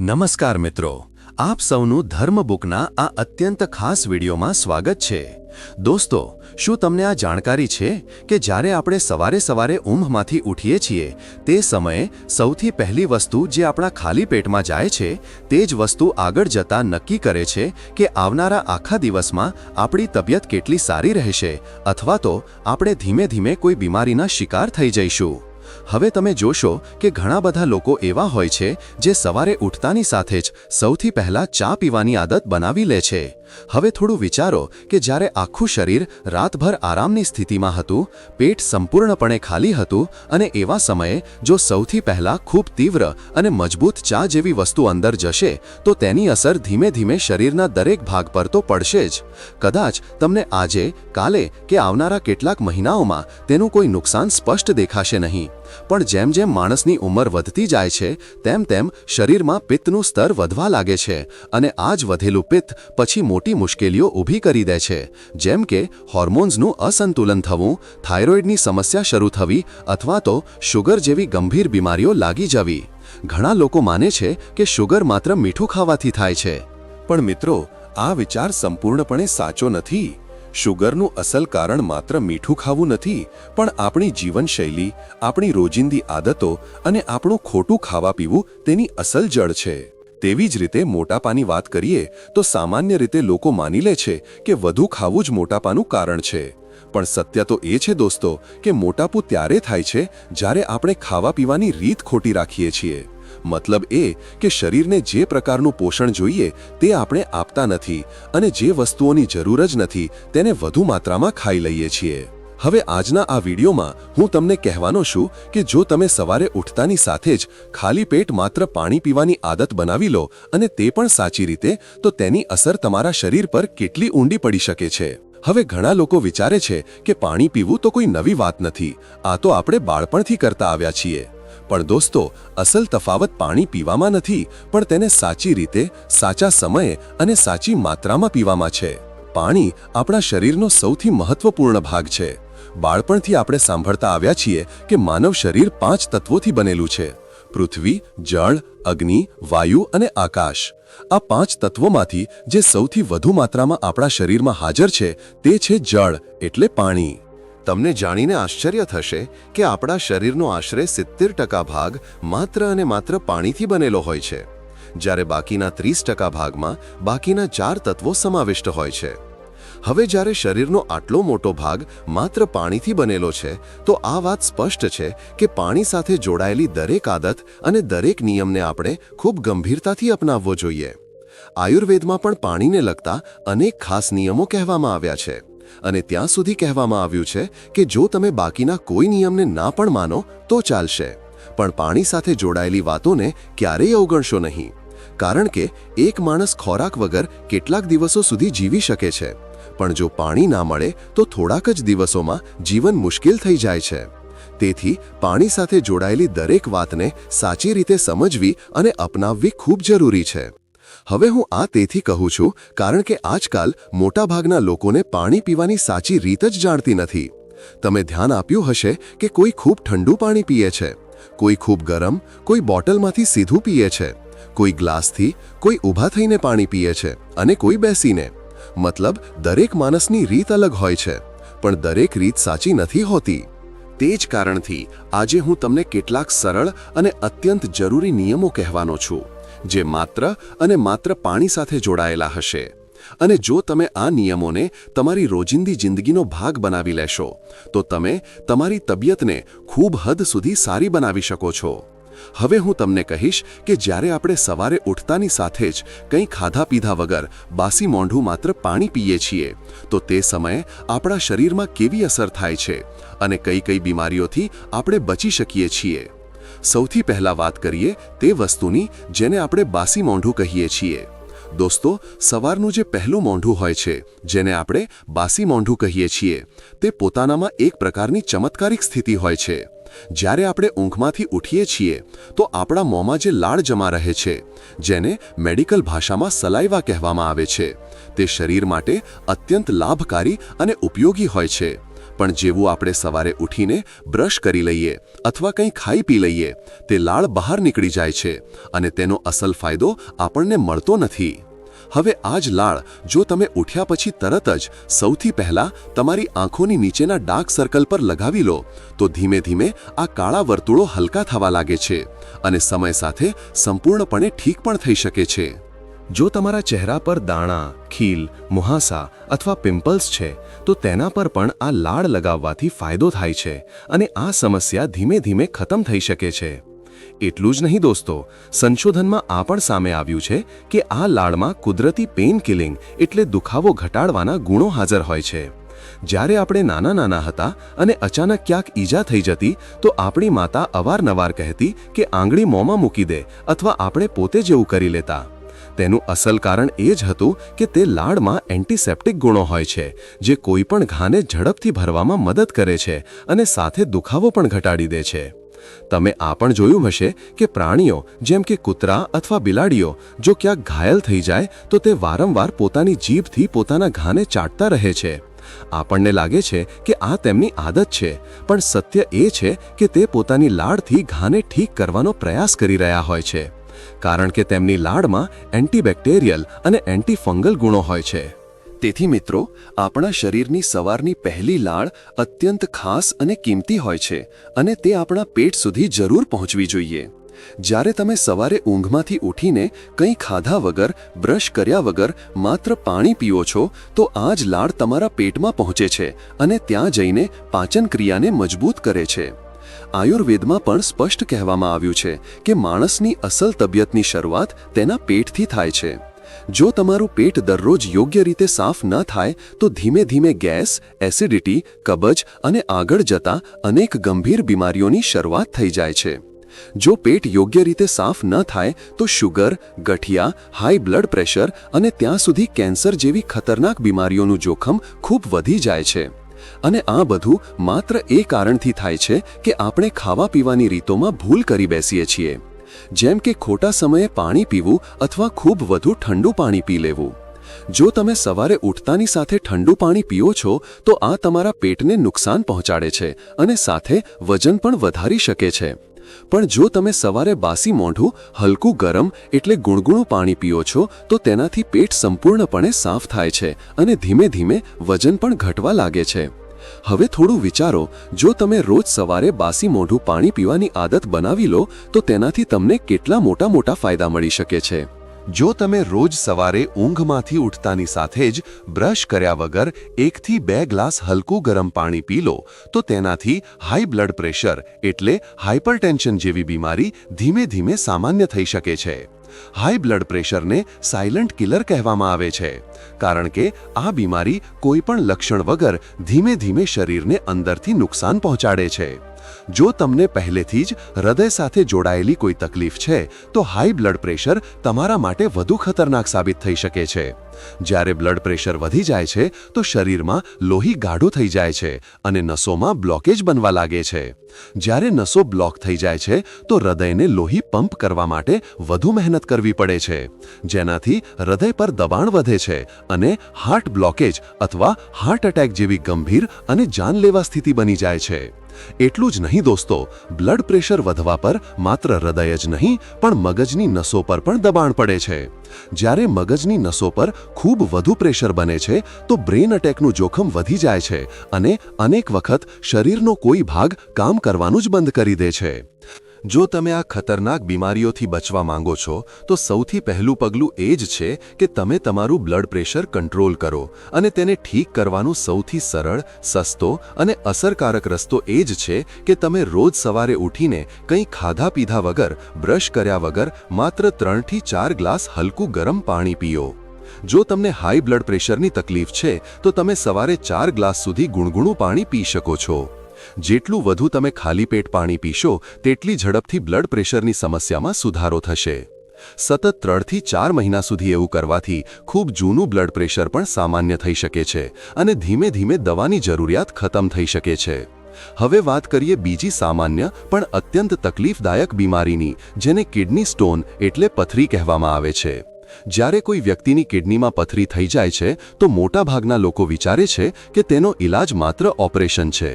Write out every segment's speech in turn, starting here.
નમસ્કાર મિત્રો, આપ સૌનું ધર્મ બુકના આ અત્યંત ખાસ વિડીયોમાં સ્વાગત છે. દોસ્તો, શું તમને આ જાણકારી છે કે જ્યારે આપણે સવારે સવારે ઊંઘમાંથી ઉઠીએ છીએ, તે સમયે સૌથી પહેલી વસ્તુ જે આપણા ખાલી પેટમાં જાય છે, તે જ વસ્તુ આગળ જતા નક્કી કરે છે કે આવનારા આખા દિવસમાં આપણી તબિયત કેટલી સારી રહેશે, અથવા તો આપણે ધીમે ધીમે કોઈ બીમારીના શિકાર થઈ જઈશું. હવે તમે જોશો કે ઘણા બધા લોકો એવા હોય છે જે સવારે ઉઠતાની સાથે જ સૌથી પહેલા ચા પીવાની આદત બનાવી લે છે. હવે થોડું વિચારો કે જ્યારે આખું શરીર રાતભર આરામની સ્થિતિમાં હતું, પેટ સંપૂર્ણપણે ખાલી હતું અને એવા સમયે જો સૌથી પહેલા ખૂબ તીવ્ર અને મજબૂત ચા જેવી વસ્તુ અંદર જશે, તો તેની અસર ધીમે ધીમે શરીરના દરેક ભાગ પર તો પડશે જ. કદાચ તમને આજે, કાલે કે આવનારા કેટલાક મહિનાઓમાં તેનું કોઈ નુકસાન સ્પષ્ટ દેખાશે નહીં. પણ જેમ જેમ માણસની ઉંમર વધતી જાય છે, તેમ તેમ શરીરમાં પિત્તનું સ્તર વધવા લાગે છે અને આ જ વધેલું પિત્ત પછી મોટી મુશ્કેલીઓ ઊભી કરી દે છે. જેમ કે હોર્મોન્સનું અસંતુલન થવું, થાઇરોઇડની સમસ્યા શરૂ થવી અથવા તો શુગર જેવી ગંભીર બીમારીઓ લાગી જવી. ઘણા લોકો માને છે કે શુગર માત્ર મીઠું ખાવાથી થાય છે. પણ મિત્રો, આ વિચાર સંપૂર્ણપણે સાચો નથી. શુગરનું અસલ કારણ માત્ર મીઠું ખાવું નથી, પણ આપણી જીવનશૈલી, આપણી રોજિંદી આદતો અને આપણું ખોટું ખાવા પીવું તેની અસલ જડ છે. તેવી જ રીતે મોટાપાની વાત કરીએ, તો સામાન્ય રીતે લોકો માની લે છે કે વધુ ખાવું જ મોટાપાનું કારણ છે. પણ સત્ય તો એ છે દોસ્તો કે મોટાપું ત્યારે થાય છે જ્યારે આપણે ખાવા પીવાની રીત ખોટી રાખીએ છીએ. મતલબ એ કે શરીરને જે પ્રકારનું પોષણ જોઈએ તે આપણે આપતા નથી અને જે વસ્તુઓની જરૂર જ નથી તેને વધુ માત્રામાં ખાઈ લઈએ છીએ. હવે આજના આ વિડીયોમાં હું તમને કહેવાનો છું કે જો તમે સવારે ઉઠતાની સાથે જ ખાલી પેટ માત્ર પાણી પીવાની આદત બનાવી લો અને તે પણ સાચી રીતે, તો તેની અસર તમારા શરીર પર કેટલી ઊંડી પડી શકે છે. હવે ઘણા લોકો વિચારે છે કે પાણી પીવું તો કોઈ નવી વાત નથી, આ તો આપણે બાળપણથી કરતા આવ્યા છીએ. પણ દોસ્તો, અસલ તફાવત પાણી પીવામાં નથી, પણ તેને સાચી રીતે, સાચા સમયે અને સાચી માત્રામાં પીવામાં છે. પાણી આપણા શરીરનો સૌથી મહત્વપૂર્ણ ભાગ છે. બાળપણથી આપણે સાંભળતા આવ્યા છીએ કે માનવ શરીર પાંચ તત્વોથી બનેલું છે. પૃથ્વી, જળ, અગ્નિ, વાયુ અને આકાશ. આ પાંચ તત્વોમાંથી જે સૌથી વધુ માત્રામાં આપણા શરીરમાં હાજર છે, તે છે જળ, એટલે પાણી. તમને જાણીને આશ્ચર્ય થશે કે આપણા શરીરનો આશરે સિત્તેર ટકા ભાગ માત્ર અને માત્ર પાણીથી બનેલો હોય છે, જ્યારે બાકીના ત્રીસ ટકા ભાગમાં બાકીના ચાર તત્વો સમાવિષ્ટ હોય છે. હવે જ્યારે શરીરનો આટલો મોટો ભાગ માત્ર પાણીથી બનેલો છે, તો આ વાત સ્પષ્ટ છે કે પાણી સાથે જોડાયેલી દરેક આદત અને દરેક નિયમને આપણે ખૂબ ગંભીરતાથી અપનાવવો જોઈએ. આયુર્વેદમાં પણ પાણીને લગતા અનેક ખાસ નિયમો કહેવામાં આવ્યા છે. અને ત્યાં સુધી કહેવામાં આવ્યું છે કે જો તમે બાકીના કોઈ નિયમને ના પણ માનો, તો ચાલશે. પણ પાણી સાથે જોડાયેલી વાતોને ક્યારેય અવગણશો નહીં. કારણ કે એક માણસ ખોરાક વગર કેટલાક દિવસો સુધી જીવી શકે છે. પણ જો પાણી ના મળે, તો થોડાક જ દિવસોમાં જીવન મુશ્કેલ થઈ જાય છે. તેથી પાણી સાથે જોડાયેલી દરેક વાતને સાચી રીતે સમજવી અને અપનાવવી ખૂબ જરૂરી છે. હવે હું આ તેથી કહું છું, કારણ કે આજકાલ મોટાભાગના લોકોને પાણી પીવાની સાચી રીત જ જાણતી નથી. તમે ધ્યાન આપ્યું હશે કે કોઈ ખૂબ ઠંડુ પાણી પીએ છે, કોઈ ખૂબ ગરમ, કોઈ બોટલમાંથી સીધું પીએ છે, કોઈ ગ્લાસથી કોઈ ઊભા થઈને પાણી પીએ છે અને કોઈ બેસીને. મતલબ, દરેક માણસની રીત અલગ હોય છે, પણ દરેક રીત સાચી નથી હોતી. તે જ કારણથી આજે હું તમને કેટલાક સરળ અને અત્યંત જરૂરી નિયમો કહેવાનો છું. જે માત્ર અને માત્ર પાણી સાથે જોડાયેલા હશે. અને જો તમે આ નિયમોને તમારી રોજિંદી જિંદગીનો ભાગ બનાવી લેશો, તો તમે તમારી તબિયતને ખૂબ હદ સુધી સારી બનાવી શકો છો. હવે હું તમને કહીશ કે જ્યારે આપણે સવારે ઉઠતાની સાથે જ કંઈ ખાધા પીધા વગર બાસી મોંઢું માત્ર પાણી પીએ છીએ, તો તે સમયે આપણા શરીરમાં કેવી અસર થાય છે અને કઈ કઈ બીમારીઓથી આપણે બચી શકીએ છીએ. સૌથી પહેલા વાત કરીએ તે વસ્તુની જેને આપણે બાસી મોંઢું કહીએ છીએ. દોસ્તો, સવારનું જે પહેલું મોંઢું હોય છે, જેને આપણે બાસી મોંઢું કહીએ છીએ, તે પોતાનામાં એક પ્રકારની ચમત્કારિક સ્થિતિ હોય છે. જ્યારે આપણે ઊંઘમાંથી ઉઠીએ છીએ, તો આપણા મોંમાં જે લાળ જમા રહે છે, જેને મેડિકલ ભાષામાં સલાઈવા કહેવામાં આવે છે, તે શરીર માટે અત્યંત લાભકારી અને ઉપયોગી હોય છે. પણ જેવું આપણે સવારે ઉઠીને બ્રશ કરી લઈએ અથવા કંઈ ખાઈ પી લઈએ, તે લાળ બહાર નીકળી જાય છે અને તેનો અસલ ફાયદો આપણને મળતો નથી. હવે આ જ લાળ, જો તમે ઉઠ્યા પછી તરત જ સૌથી પહેલા તમારી આંખોની નીચેના ડાર્ક સર્કલ પર લગાવી લો, તો ધીમે ધીમે આ કાળા વર્તુળો હલકા થવા લાગે છે અને સમય સાથે સંપૂર્ણપણે ઠીક પણ થઈ શકે છે. જો તમારા ચહેરા પર દાણા, ખીલ, મુહાસા અથવા પિમ્પલ્સ છે, તો તેના પર પણ આ લાળ લગાવવાથી ફાયદો થાય છે અને આ સમસ્યા ધીમે ધીમે ખતમ થઈ શકે છે. એટલું જ નહીં દોસ્તો, સંશોધનમાં આ પણ સામે આવ્યું છે કે આ લાળમાં કુદરતી પેઇન કિલિંગ એટલે દુખાવો ઘટાડવાના ગુણો હાજર હોય છે. જ્યારે આપણે નાના નાના હતા અને અચાનક ક્યાંક ઈજા થઈ જતી, તો આપણી માતા અવારનવાર કહેતી કે આંગળી મોંમાં મૂકી દે અથવા આપણે પોતે જેવું કરી લેતા. તેનું અસલ કારણ એ જ હતું કે તે લાળમાં એન્ટિસેપ્ટિક ગુણો હોય છે, જે કોઈપણ ઘાને ઝડપથી ભરવામાં મદદ કરે છે અને સાથે દુખાવો પણ ઘટાડી દે છે. તમે આ પણ જોયું હશે કે પ્રાણીઓ, જેમ કે કૂતરા અથવા બિલાડીઓ, જો ક્યાંક ઘાયલ થઈ જાય, તો તે વારંવાર પોતાની જીભથી પોતાના ઘાને ચાટતા રહે છે. આપણને લાગે છે કે આ તેમની આદત છે, પણ સત્ય એ છે કે તે પોતાની લાળથી ઘાને ઠીક કરવાનો પ્રયાસ કરી રહ્યા હોય છે. કારણ કે તેમની લાળમાં એન્ટીબેક્ટેરિયલ અને એન્ટીફંગલ ગુણો હોય છે. તેથી મિત્રો, આપણા શરીરની સવારની પહેલી લાળ અત્યંત ખાસ અને કિંમતી હોય છે અને તે આપણા પેટ સુધી જરૂર પહોંચવી જોઈએ. જ્યારે તમે સવારે ઊંઘમાંથી ઉઠીને કંઈ ખાધા વગર, બ્રશ કર્યા વગર માત્ર પાણી પીઓ છો, તો આ જ લાળ તમારા પેટમાં પહોંચે છે અને ત્યાં જઈને પાચન ક્રિયાને મજબૂત કરે છે. આયુર્વેદમાં પણ સ્પષ્ટ કહેવામાં આવ્યું છે કે માણસની અસલ તબિયતની શરૂઆત તેના પેટથી થાય છે. જો તમારું પેટ દરરોજ યોગ્ય રીતે સાફ ન થાય, તો ધીમે ધીમે ગેસ, એસિડિટી, કબજ અને આગળ જતા અનેક ગંભીર બીમારીઓની શરૂઆત થઈ જાય છે. જો પેટ યોગ્ય રીતે સાફ ન થાય, તો શુગર, ગઠિયા, હાઈ બ્લડ પ્રેશર અને ત્યાં સુધી કેન્સર જેવી ખતરનાક બીમારીઓનું જોખમ ખૂબ વધી જાય છે. અને આ બધું માત્ર એ કારણથી થાય છે કે આપણે ખાવા પીવાની રીતોમાં ભૂલ કરી બેસીએ છીએ. જેમ કે ખોટા સમયે પાણી પીવું અથવા ખૂબ વધુ ઠંડુ પાણી પી લેવું. જો તમે સવારે ઉઠતાની સાથે ઠંડુ પાણી પીઓ છો, તો આ તમારા પેટને નુકસાન પહોંચાડે છે અને સાથે વજન પણ વધારી શકે છે. પણ જો તમે સવારે બાસી મોઢું, હલકું ગરમ એટલે ગુણગુણું પાણી પીઓ છો, તો તેનાથી પેટ સંપૂર્ણપણે સાફ થાય છે અને ધીમે ધીમે વજન પણ ઘટવા લાગે છે. હવે થોડું વિચારો, જો તમે રોજ સવારે બાસી મોઢું પાણી પીવાની આદત બનાવી લો, તો તેનાથી તમને કેટલા મોટા મોટા ફાયદા મળી શકે છે? જો તમે રોજ સવારે ઊંઘમાંથી ઉઠતાની સાથે જ બ્રશ કર્યા વગર એકથી બે ગ્લાસ હલકું ગરમ પાણી પી લો, તો તેનાથી હાઈ બ્લડ પ્રેશર એટલે હાઇપરટેન્શન જેવી બીમારી ધીમે ધીમે સામાન્ય થઈ શકે છે. હાઈ બ્લડ પ્રેશરને સાયલન્ટ કિલર કહેવામાં આવે છે, કારણ કે આ બીમારી કોઈપણ લક્ષણ વગર ધીમે ધીમે શરીરને અંદરથી નુકસાન પહોંચાડે છે. જો તમને પહેલેથી જ હૃદય સાથે જોડાયેલી કોઈ તકલીફ છે, તો હાઈ બ્લડ પ્રેશર તમારા માટે વધુ ખતરનાક સાબિત થઈ શકે છે. જ્યારે બ્લડ પ્રેશર વધી જાય છે, તો શરીરમાં લોહી ગાઢો થઈ જાય છે અને નસોમાં બ્લોકેજ બનવા લાગે છે. જ્યારે નસો બ્લોક થઈ જાય છે, તો હૃદયને લોહી પંપ કરવા માટે વધુ મહેનત કરવી પડે છે. જેનાથી હૃદય પર દબાણ વધે છે અને હાર્ટ બ્લોકેજ અથવા હાર્ટ એટેક જેવી ગંભીર અને જાનલેવા સ્થિતિ બની જાય છે. એટલું જ નહીં દોસ્તો બ્લડ પ્રેશર વધવા પર માત્ર હૃદય જ નહીં, પણ મગજની નસો પર પણ દબાણ પડે છે. જ્યારે મગજની નસો પર ખૂબ વધુ પ્રેશર બને છે, તો બ્રેન અટેકનું જોખમ વધી જાય છે અને અનેક વખત શરીરનો કોઈ ભાગ કામ કરવાનું જ બંધ કરી દે છે. જો તમે આ ખતરનાક બીમારીઓથી બચવા માંગો છો, તો સૌથી પહેલું પગલું એ જ છે કે તમે તમારું બ્લડ પ્રેશર કંટ્રોલ કરો અને તેને ઠીક કરવાનું સૌથી સરળ, સસ્તો અને અસરકારક રસ્તો એ જ છે કે તમે રોજ સવારે ઉઠીને કંઈ ખાધા પીધા વગર, બ્રશ કર્યા વગર માત્ર ત્રણથી ચાર ગ્લાસ હલકું ગરમ પાણી પીઓ. જો તમને હાઈ બ્લડ પ્રેશરની તકલીફ છે, તો તમે સવારે ચાર ગ્લાસ સુધી ગુણગુણું પાણી પી શકો છો. જેટલું વધુ તમે ખાલી પેટ પાણી પીશો, તેટલી ઝડપથી બ્લડ પ્રેશરની સમસ્યામાં સુધારો થશે. સતત ત્રણથી ચાર મહિના સુધી એવું કરવાથી ખૂબ જૂનું બ્લડ પ્રેશર પણ સામાન્ય થઈ શકે છે અને ધીમે ધીમે દવાની જરૂરિયાત ખતમ થઈ શકે છે. હવે વાત કરીએ બીજી સામાન્ય પણ અત્યંત તકલીફદાયક બીમારીની, જેને કિડની સ્ટોન એટલે પથરી કહેવામાં આવે છે. જ્યારે કોઈ વ્યક્તિની કિડનીમાં પથરી થઈ જાય છે, તો મોટાભાગના લોકો વિચારે છે કે તેનો ઈલાજ માત્ર ઓપરેશન છે.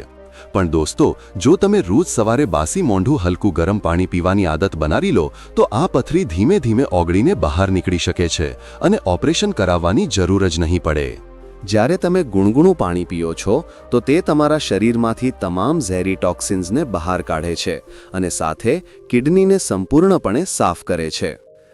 પણ દોસ્તો, જો તમે રોજ સવારે બાસી મોંઢું હલકું ગરમ પાણી પીવાની આદત બનાવી લો, તો આ પથરી ધીમે ધીમે ઓગળીને બહાર નીકળી શકે છે અને ઓપરેશન કરાવવાની જરૂર જ નહીં પડે. જ્યારે તમે ગુણગુણું પાણી પીઓ છો, તો તે તમારા શરીરમાંથી તમામ ઝેરી ટોક્સિન્સને બહાર કાઢે છે અને સાથે કિડનીને સંપૂર્ણપણે સાફ કરે છે.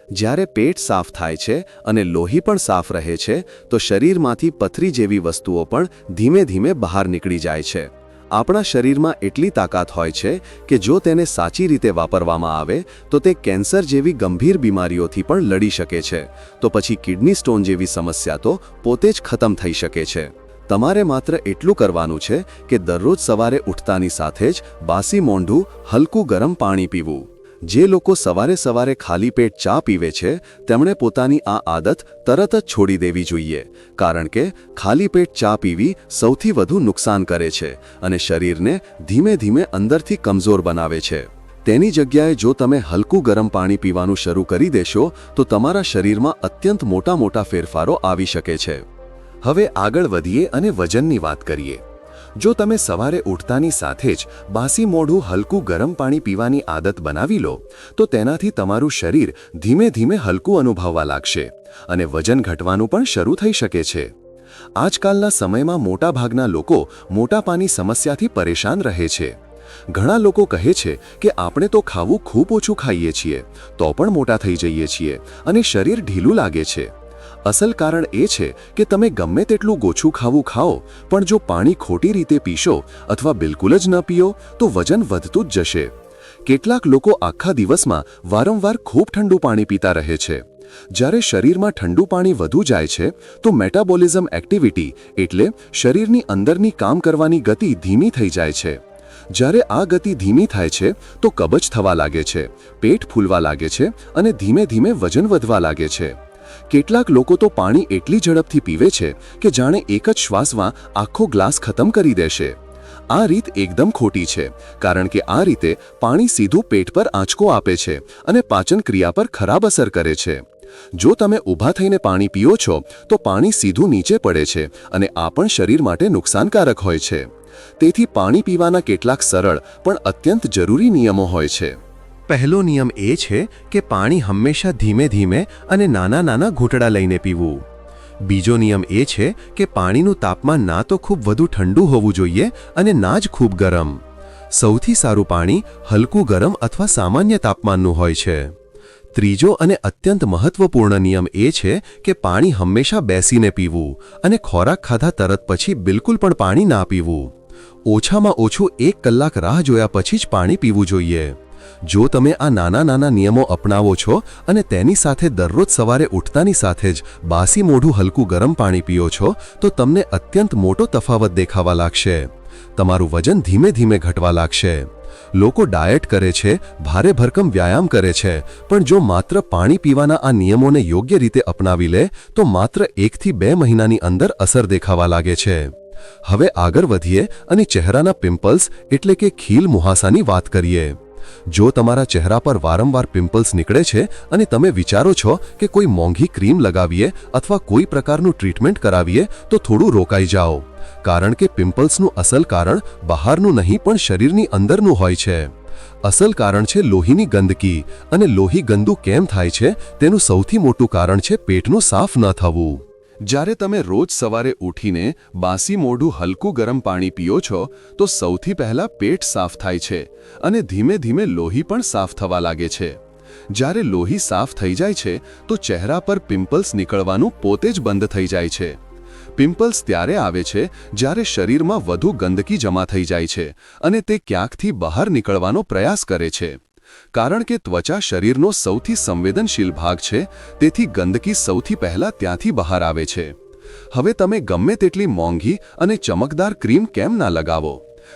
જ્યારે પેટ સાફ થાય છે અને લોહી પણ સાફ રહે છે, તો શરીરમાંથી પથરી જેવી વસ્તુઓ પણ ધીમે ધીમે બહાર નીકળી જાય છે. આપણા શરીરમાં એટલી તાકાત હોય છે કે જો તેને સાચી રીતે વાપરવામાં આવે, તો તે કેન્સર જેવી ગંભીર બીમારીઓથી પણ લડી શકે છે. તો પછી કિડની સ્ટોન જેવી સમસ્યા તો પોતે જ ખતમ થઈ શકે છે. તમારે માત્ર એટલું કરવાનું છે કે દરરોજ સવારે ઉઠતાની સાથે જ બાસી મોંઢું, હલકું ગરમ પાણી પીવું. જે લોકો સવારે સવારે ખાલી પેટ ચા પીવે છે, તેમણે પોતાની આ આદત તરત જ છોડી દેવી જોઈએ, કારણ કે ખાલી પેટ ચા પીવી સૌથી વધુ નુકસાન કરે છે અને શરીરને ધીમે ધીમે અંદરથી કમજોર બનાવે છે. તેની જગ્યાએ જો તમે હલકું ગરમ પાણી પીવાનું શરૂ કરી દેશો, તો તમારા શરીરમાં અત્યંત મોટા મોટા ફેરફારો આવી શકે છે. હવે આગળ વધીએ અને વજનની વાત કરીએ. જો તમે સવારે ઉઠતાની સાથે જ બાસી મોઢું હલકું ગરમ પાણી પીવાની આદત બનાવી લો, તો તેનાથી તમારું શરીર ધીમે ધીમે હલકું અનુભવવા લાગશે અને વજન ઘટવાનું પણ શરૂ થઈ શકે છે. આજકાલના સમયમાં મોટાભાગના લોકો મોટાપાની સમસ્યાથી પરેશાન રહે છે. ઘણા લોકો કહે છે કે આપણે તો ખાવું ખૂબ ઓછું ખાઈએ છીએ, તો પણ મોટા થઈ જઈએ છીએ અને શરીર ઢીલું લાગે છે. અસલ કારણ એ છે કે તમે ગમે તેટલું ગોછું ખાવું ખાઓ, પણ જો પાણી ખોટી રીતે પીશો અથવા બિલકુલ જ ન પીઓ, તો વજન વધતું જ જશે. કેટલાક લોકો આખા દિવસમાં વારંવાર ખૂબ ઠંડુ પાણી પીતા રહે છે. જ્યારે શરીરમાં ઠંડુ પાણી વધુ જાય છે, તો મેટાબોલિઝમ એક્ટિવિટી એટલે શરીરની અંદરની કામ કરવાની ગતિ ધીમી થઈ જાય છે. જ્યારે આ ગતિ ધીમી થાય છે, તો કબજ થવા લાગે છે, પેટ ફૂલવા લાગે છે અને ધીમે ધીમે વજન વધવા લાગે છે. કેટલાક લોકો તો પાણી એટલી ઝડપથી પીવે છે કે જાણે એક જ શ્વાસમાં આખો ગ્લાસ ખતમ કરી દેશે. આ રીત એકદમ ખોટી છે, કારણ કે આ રીતે પાણી સીધું પેટ પર આંચકો આપે છે અને પાચન ક્રિયા પર ખરાબ અસર કરે છે. જો તમે ઊભા થઈને પાણી પીઓ છો, તો પાણી સીધું નીચે પડે છે અને આ પણ શરીર માટે નુકસાનકારક હોય છે. તેથી પાણી પીવાના કેટલાક સરળ પણ અત્યંત જરૂરી નિયમો હોય છે. પહેલો નિયમ એ છે કે પાણી હંમેશા ધીમે ધીમે અને નાના નાના ઘૂંટડા લઈને પીવું. બીજો નિયમ એ છે કે પાણીનું તાપમાન ના તો ખૂબ વધુ ઠંડુ હોવું જોઈએ અને ના જ ખૂબ ગરમ. સૌથી સારું પાણી હલકું ગરમ અથવા સામાન્ય તાપમાનનું હોય છે. ત્રીજો અને અત્યંત મહત્વપૂર્ણ નિયમ એ છે કે પાણી હંમેશા બેસીને પીવું અને ખોરાક ખાધા તરત પછી બિલકુલ પણ પાણી ના પીવું. ઓછામાં ઓછું એક કલાક રાહ જોયા પછી જ પાણી પીવું જોઈએ. જો તમે આ નાના નાના નિયમો અપનાવો છો અને તેની સાથે દરરોજ સવારે ઉઠતાની સાથે જ બાસી મોઢું હલકું ગરમ પાણી પીઓ છો, તો તમને અત્યંત મોટો તફાવત દેખાવા લાગશે. તમારું વજન ધીમે ધીમે ઘટવા લાગશે. લોકો ડાયટ કરે છે, ભારે ભરકમ વ્યાયામ કરે છે, પણ જો માત્ર પાણી પીવાના આ નિયમોને યોગ્ય રીતે અપનાવી લે, તો માત્ર એકથી બે મહિનાની અંદર અસર દેખાવા લાગે છે. હવે આગળ વધીએ અને ચહેરાના પિમ્પલ્સ એટલે કે ખીલ મુહાસાની વાત કરીએ. જો તમારા ચહેરા પર વારંવાર પિમ્પલ્સ નીકળે છે અને તમે વિચારો છો કે કોઈ મોંઘી ક્રીમ લગાવીએ અથવા કોઈ પ્રકારનું ટ્રીટમેન્ટ કરાવીએ, તો થોડું રોકાઈ જાઓ. કારણ કે પિમ્પલ્સનું અસલ કારણ બહારનું નહીં, પણ શરીરની અંદરનું હોય છે. અસલ કારણ છે લોહીની ગંદકી. અને લોહી ગંદુ કેમ થાય છે? તેનું સૌથી મોટું કારણ છે પેટનું સાફ ન થવું. જ્યારે તમે રોજ સવારે ઉઠીને બાસી મોઢું હલકું ગરમ પાણી પીઓ છો, તો સૌથી પહેલા પેટ સાફ થાય છે અને ધીમે ધીમે લોહી પણ સાફ થવા લાગે છે. જ્યારે લોહી સાફ થઈ જાય છે, તો ચહેરા પર પિમ્પલ્સ નીકળવાનું પોતે જ બંધ થઈ જાય છે. પિમ્પલ્સ ત્યારે આવે છે જ્યારે શરીરમાં વધુ ગંદકી જમા થઈ જાય છે અને તે ક્યાંકથી બહાર નીકળવાનો પ્રયાસ કરે છે. કારણ કે ત્વચા શરીરનો સૌથી સંવેદનશીલ ભાગ છે, તેથી ગંદકી સૌથી પહેલા ત્યાંથી બહાર આવે છે. હવે તમે ગમે તેટલી મોંઘી અને ચમકદાર ક્રીમ કેમ ના લગાવો?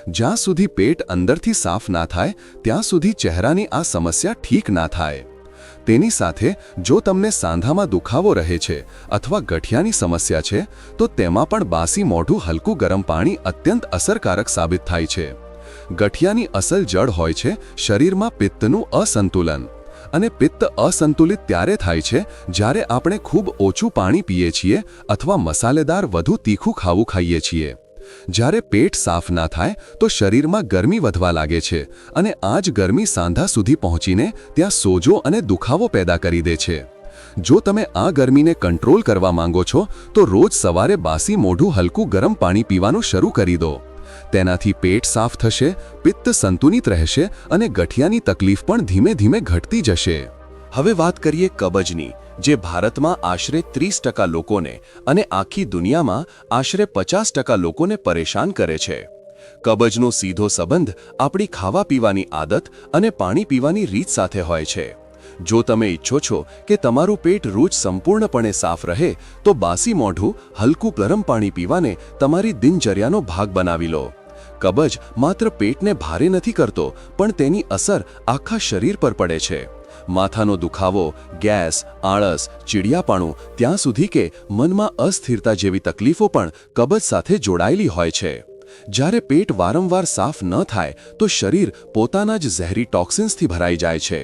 જ્યાં સુધી પેટ અંદરથી સાફ ના થાય, ત્યાં સુધી ચહેરાની આ સમસ્યા ઠીક ના થાય. તેની સાથે, જો તમને સાંધામાં દુખાવો રહે છે અથવા ગઠિયાની સમસ્યા છે, તો તેમાં પણ બાસી મોઢું હલકું ગરમ પાણી અત્યંત અસરકારક સાબિત થાય છે. ગઠિયાની અસલ જડ હોય છે શરીરમાં પિત્તનું અસંતુલન. અને પિત્ત અસંતુલિત ત્યારે થાય છે જ્યારે આપણે ખૂબ ઓછું પાણી પીએ છીએ અથવા મસાલેદાર વધુ તીખું ખાવું ખાઈએ છીએ. જ્યારે પેટ સાફ ના થાય તો શરીરમાં ગરમી વધવા લાગે છે અને આ જ ગરમી સાંધા સુધી પહોંચીને ત્યાં સોજો અને દુખાવો પેદા કરી દે છે. જો તમે આ ગરમીને કંટ્રોલ કરવા માંગો છો તો રોજ સવારે બાસી મોઢું હલકું ગરમ પાણી પીવાનું શરૂ કરી દો. તેનાથી પેટ સાફ થશે, પિત્ત સંતુલિત રહેશે અને ગઠિયાની તકલીફ પણ ધીમે ધીમે ઘટતી જશે. હવે વાત કરીએ કબજની, જે ભારતમાં આશરે ત્રીસ ટકા લોકોને અને આખી દુનિયામાં આશરે પચાસ ટકા લોકોને પરેશાન કરે છે. કબજનો સીધો સંબંધ આપણી ખાવા પીવાની આદત અને પાણી પીવાની રીત સાથે હોય છે. જો તમે ઈચ્છો છો કે તમારું પેટ રોજ સંપૂર્ણપણે સાફ રહે, તો બાસી મોઢું હલકું ગરમ પાણી પીવાને તમારી દિનચર્યાનો ભાગ બનાવી લો. કબજ માત્ર પેટને ભારે નથી કરતો, પણ તેની અસર આખા શરીર પર પડે છે. માથાનો દુખાવો, ગેસ, આળસ, ચીડિયાપણું, ત્યાં સુધી કે મનમાં અસ્થિરતા જેવી તકલીફો પણ કબજ સાથે જોડાયેલી હોય છે. જ્યારે પેટ વારંવાર સાફ ન થાય, તો શરીર પોતાના જ ઝેરી ટોક્સિન્સથી ભરાઈ જાય છે.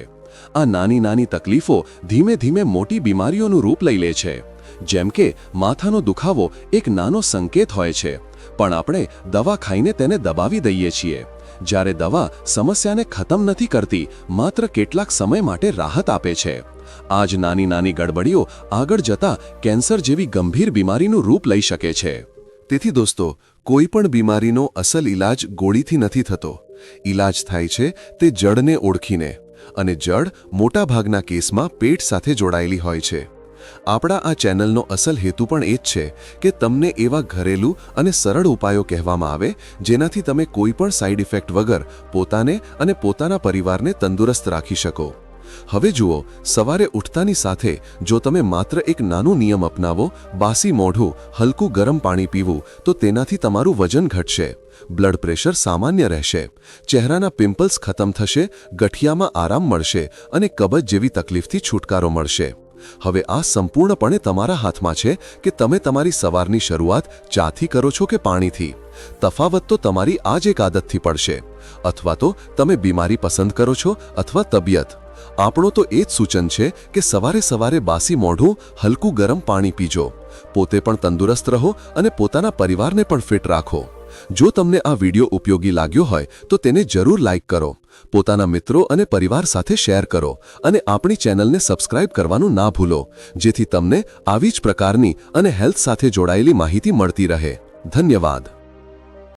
આ નાની નાની તકલીફો ધીમે ધીમે મોટી બીમારીઓનું રૂપ લઈ લે છે. જેમ કે માથાનો દુખાવો એક નાનો સંકેત હોય છે. પણ આપણે દવા ખાઈને તેને દબાવી દઈએ છીએ. જ્યારે દવા સમસ્યાને ખતમ નથી કરતી, માત્ર કેટલાક સમય માટે રાહત આપે છે. આ જ નાની નાની ગડબડીઓ આગળ જતા કેન્સર જેવી ગંભીર બીમારીનું રૂપ લઈ શકે છે. તેથી દોસ્તો, કોઈ પણ બીમારીનો અસલ ઈલાજ ગોળીથી નથી થતો. ઈલાજ થાય છે તે જડને ઓળખીને. અને જડ મોટાભાગના કેસમાં પેટ સાથે જોડાયેલી હોય છે. આપણા આ ચેનલનો અસલ હેતુ પણ એ જ છે કે તમને એવા ઘરેલું અને સરળ ઉપાયો કહેવામાં આવે, જેનાથી તમે કોઈ પણ સાઇડ ઇફેક્ટ વગર પોતાને અને પોતાના પરિવારને તંદુરસ્ત રાખી શકો. હવે જુઓ, સવારે ઉઠતાની સાથે જો તમે માત્ર એક નાનું નિયમ અપનાવો, બાસી મોઢું, હલકું ગરમ પાણી પીવું, તો તેનાથી તમારું વજન ઘટશે, બ્લડ પ્રેશર સામાન્ય રહેશે, ચહેરાના પિમ્પલ્સ ખતમ થશે, ગઠિયામાં આરામ મળશે અને કબજ જેવી તકલીફથી છુટકારો મળશે. હવે આ સંપૂર્ણપણે તમારા હાથમાં છે કે તમે તમારી સવારની શરૂઆત ચાથી કરો છો કે પાણીથી. તફાવત તો તમારી આ જ એક આદતથી પડશે. અથવા તો તમે બીમારી પસંદ કરો છો અથવા તબિયત. આપણો તો એ જ સૂચન છે કે સવારે સવારે બાસી મોઢું, હલકું ગરમ પાણી પીજો. પોતે પણ તંદુરસ્ત રહો અને પોતાના પરિવારને પણ ફિટ રાખો. જો તમને આ વીડિયો ઉપયોગી લાગ્યો હોય, તો તેને જરૂર લાઇક કરો, પોતાના મિત્રો અને પરિવાર સાથે શેર કરો અને આપણી ચેનલને સબસ્ક્રાઇબ કરવાનું ના ભૂલો, જેથી તમને આવી જ પ્રકારની અને હેલ્થ સાથે જોડાયેલી માહિતી મળતી રહે. ધન્યવાદ.